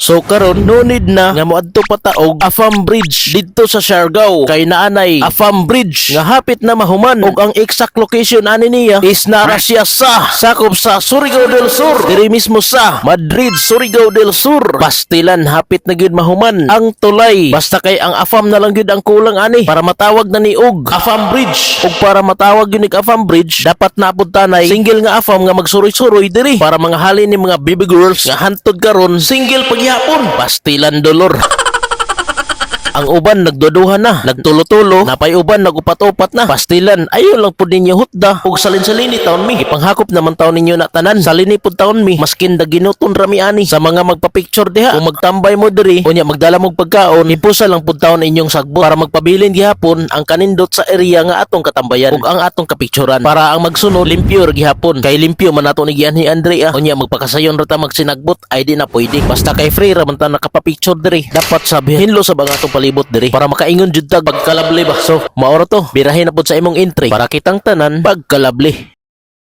So karon no need na. nga moadto pa taog Afam Bridge. didto sa Siargao. Kay naanay Afam Bridge. nga hapit na mahuman. Ug ang exact location ani niya is nara siya sa sakop sa Surigao del Sur. Diri mismo sa Madrid Surigao del Sur. Pastilan hapit na gyud mahuman. Ang tulay. Basta kay ang Afam na lang gyud ang kulang ani. Para matawag na ni og. Afam Bridge. Ug para matawag yun ni Afam Bridge dapat naapod tanay single nga Afam nga magsuroy-suroy diri. Para mga halin ni mga baby girls nga hantod karon single pagyapon pastilan dolor ang uban nagduduhan na, nagtulo-tulo, napay uban nagupat-upat na. Pastilan, ayo lang pud ninyo hutda. Ug salin-salini taon mi, ipanghakop naman taon ninyo na tanan. Salini pud taon mi, maskin da ginuton rami ani sa mga magpa-picture diha. Kung magtambay mo diri, unya magdala mog pagkaon, ipusa lang pud taon inyong sagbot para magpabilin gihapon ang kanindot sa area nga atong katambayan ug ang atong kapicturan para ang magsunod limpyo gihapon. Kay limpyo man nato ni gianhi Andrea. Unya magpakasayon ra ta magsinagbot ay di na pwede. Basta kay free ra man ta nakapa-picture diri. Dapat sabi hinlo sa mga atong palibot diri para makaingon jud tag pagkalabli ba. So, maoro to. Birahin na pud sa imong entry para kitang tanan pagkalabli.